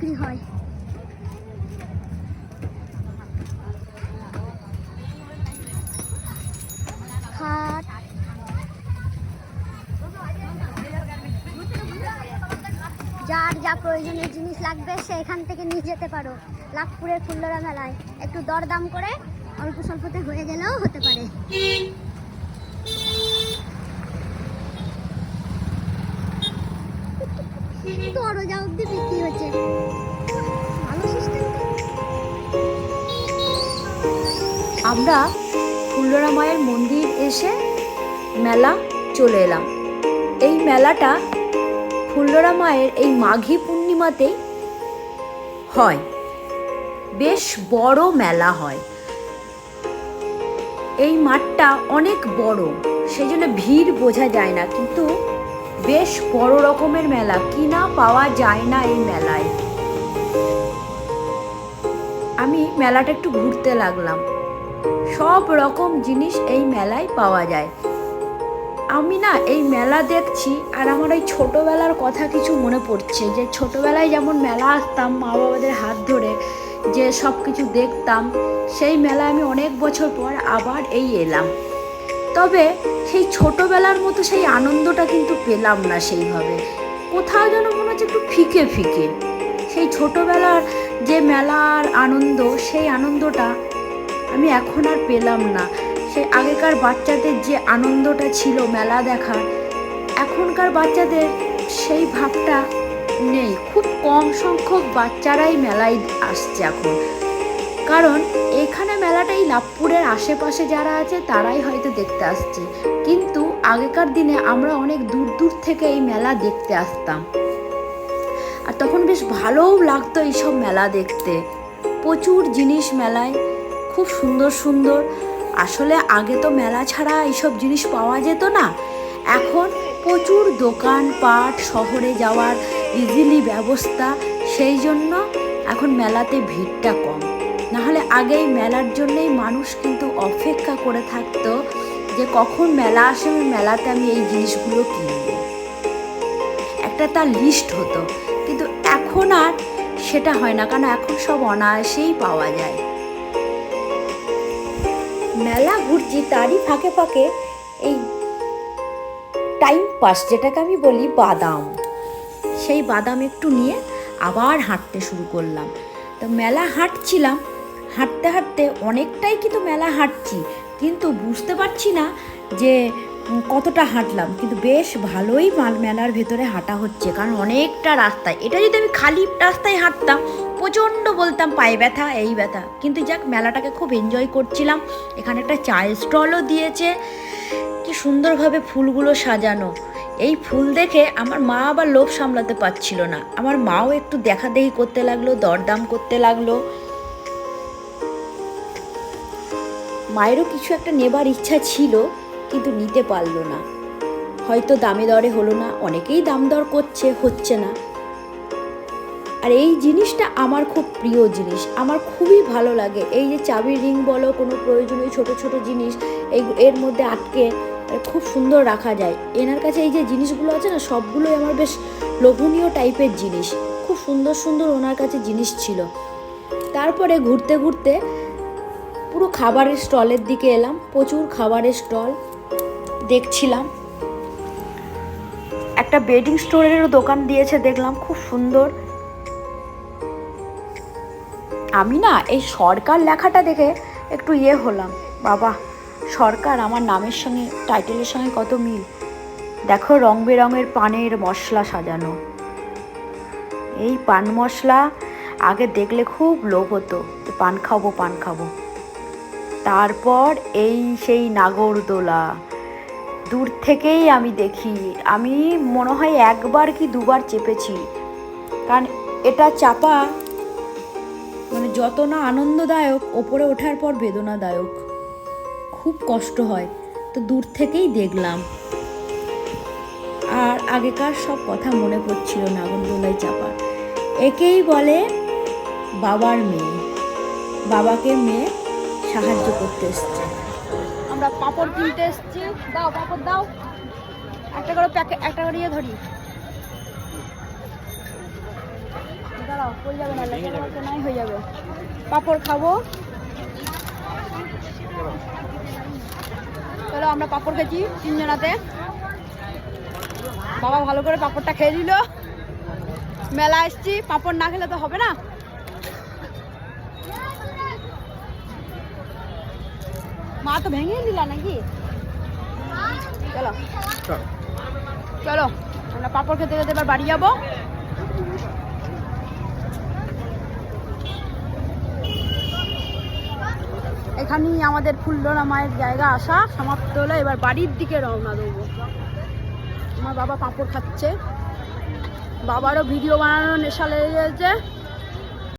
বিক্রি হয়। খাট যার যা প্রয়োজনীয় জিনিস লাগবে, সে এখান থেকে নিয়ে যেতে পারো। লাভপুরের ফুল্লরা মেলায়। একটু দরদাম করে অল্প স্বল্পতে হয়ে গেলেও হতে পারে। দরজা অব্দি বিক্রি হচ্ছে। আমরা ফুল্লরা মায়ের মন্দির এসে মেলা চলে এলাম। এই মেলাটা ফুল্লরা মায়ের এই মাঘী পূর্ণিমাতেই হয়। বেশ বড় মেলা হয়। এই মাঠটা অনেক বড় সেই জন্য ভিড় বোঝা যায় না, কিন্তু বেশ বড় রকমের মেলা কিনা পাওয়া যায় না এই মেলায়। আমি মেলাটা একটু ঘুরতে লাগলাম। সব রকম জিনিস এই মেলায় পাওয়া যায়। আমি না এই মেলা দেখছি আর আমার ওই ছোটোবেলার কথা কিছু মনে পড়ছে যে ছোটোবেলায় যেমন মেলা আসতাম মা বাবাদের হাত ধরে যে সব কিছু দেখতাম, সেই মেলা আমি অনেক বছর পর আবার এই এলাম। তবে সেই ছোটোবেলার মতো সেই আনন্দটা কিন্তু পেলাম না সেইভাবে। কোথাও যেন মনে হচ্ছে একটু ফিকে ফিকে। সেই ছোটোবেলার যে মেলার আনন্দ, সেই আনন্দটা আমি এখন আর পেলাম না। সেই আগেকার বাচ্চাদের যে আনন্দটা ছিল মেলা দেখার, এখনকার বাচ্চাদের সেই ভাবটা নেই। খুব কম সংখ্যক বাচ্চারাই মেলায় আসছে এখন। কারণ এখানে মেলাটাই লাভপুরের আশেপাশে যারা আছে তারাই হয়তো দেখতে আসছে। কিন্তু আগেকার দিনে আমরা অনেক দূর দূর থেকে এই মেলা দেখতে আসতাম। আর তখন বেশ ভালোও লাগতো এইসব মেলা দেখতে। প্রচুর জিনিস মেলায় খুব সুন্দর সুন্দর। আসলে আগে তো মেলা ছাড়া এইসব জিনিস পাওয়া যেত না। এখন প্রচুর দোকান পাট, শহরে যাওয়ার ইজিলি ব্যবস্থা। সেই জন্য এখন মেলাতে ভিড়টা কম। নাহলে আগেই মেলার জন্যই মানুষ কিন্তু অপেক্ষা করে থাকতো যে কখন মেলা আসে মেলাতে আমি এই জিনিসগুলো কিনব। একটা তার লিস্ট হতো। কিন্তু এখন আর সেটা হয় না। কারণ এখন সব অনায়াসেই পাওয়া যায়। মেলা ঘুরছি, তারই ফাঁকে ফাঁকে এই টাইম পাস যেটাকে আমি বলি বাদাম। সেই বাদাম একটু নিয়ে আবার হাঁটতে শুরু করলাম। তো মেলা হাঁটছিলাম, হাঁটতে হাঁটতে অনেকটাই কিন্তু মেলা হাঁটছি, কিন্তু বুঝতে পারছি না যে কতটা হাঁটলাম। কিন্তু বেশ ভালোই মাল- মেলার ভেতরে হাঁটা হচ্ছে, কারণ অনেকটা রাস্তায়, এটা যদি আমি খালি রাস্তায় হাঁটতাম প্রচণ্ড বলতাম পায়ে ব্যথা, এই ব্যথা। কিন্তু যাক, মেলাটাকে খুব এনজয় করছিলাম। এখানে একটা চায়ের স্টলও দিয়েছে। কি সুন্দরভাবে ফুলগুলো সাজানো। এই ফুল দেখে আমার মা আবার লোভ সামলাতে পারছিল না। আমার মাও একটু দেখাদেখি করতে লাগল, দরদাম করতে লাগল। মায়েরও কিছু একটা নেবার ইচ্ছা ছিল, কিন্তু নিতে পারল না। হয়তো দামে দরে হলো না, অনেকেই দাম দর করছে, হচ্ছে না। আর এই জিনিসটা আমার খুব প্রিয় জিনিস। আমার খুবই ভালো লাগে। এই যে চাবির রিং বলো, কোনো প্রয়োজনীয় ছোট ছোট জিনিস, এই এর মধ্যে আটকে খুব সুন্দর রাখা যায়। এনার কাছে এই যে জিনিসগুলো আছে না, সবগুলোই আমার বেশ লোভনীয় টাইপের জিনিস। খুব সুন্দর সুন্দর ওনার কাছে জিনিস ছিল। তারপরে ঘুরতে ঘুরতে পুরো খাবারের স্টলের দিকে এলাম। প্রচুর খাবারের স্টল দেখছিলাম। একটা বেডিং স্টোরেরও দোকান দিয়েছে, দেখলাম। খুব সুন্দর। আমি না এই সরকার লেখাটা দেখে একটু ইয়ে হলাম। বাবা, সরকার আমার নামের সঙ্গে টাইটেলের সঙ্গে কত মিল? দেখো রং বেরঙের পানের মশলা সাজানো। এই পান মশলা আগে দেখলে খুব লোভ হতো যে পান খাব পান খাব। তারপর এই সেই নাগরদোলা, দূর থেকেই আমি দেখি, আমি মনে হয় একবার কি দুবার চেপেছি। কারণ এটা চাপা মানে যত না আনন্দদায়ক, ওপরে ওঠার পর বেদনাদায়ক। খুব কষ্ট হয়, তো দূর থেকেই দেখলাম। আর আগেকার সব কথা মনে পড়ছিল নাগরদোলায় চাপা। একেই বলে বাবার মেয়ে। বাবাকে মেয়ে সাহায্য করতে এসছে। আমরা পাপড় কিনতে এসেছি। দাও, পাপড় দাও। একটা করে প্যাকেট একটা করে ইয়ে ধরি। দাঁড়াও পড়ে যাবে না লেগে যাবে তো নাই হয়ে যাবে। পাঁপড় খাব। চলো আমরা পাঁপড় খেয়েছি তিনজনাতে। বাবা ভালো করে পাপড়টা খেয়ে দিল মেলা এসছি পাপড় না খেলে তো হবে না। মা তো ভেঙে দিলা নাকি? চলো। চলো আমরা পাপড় খেতে খেতে এবার বাড়ি যাব। এখানেই আমাদের ফুলডোরা মায়ের জায়গা আসা, সমাপ্ত হলো। এবার বাড়ির দিকে রওনা দেবো। আমার বাবা পাঁপড় খাচ্ছে। বাবারও ভিডিও বানানোর নেশা লেগে গেছে।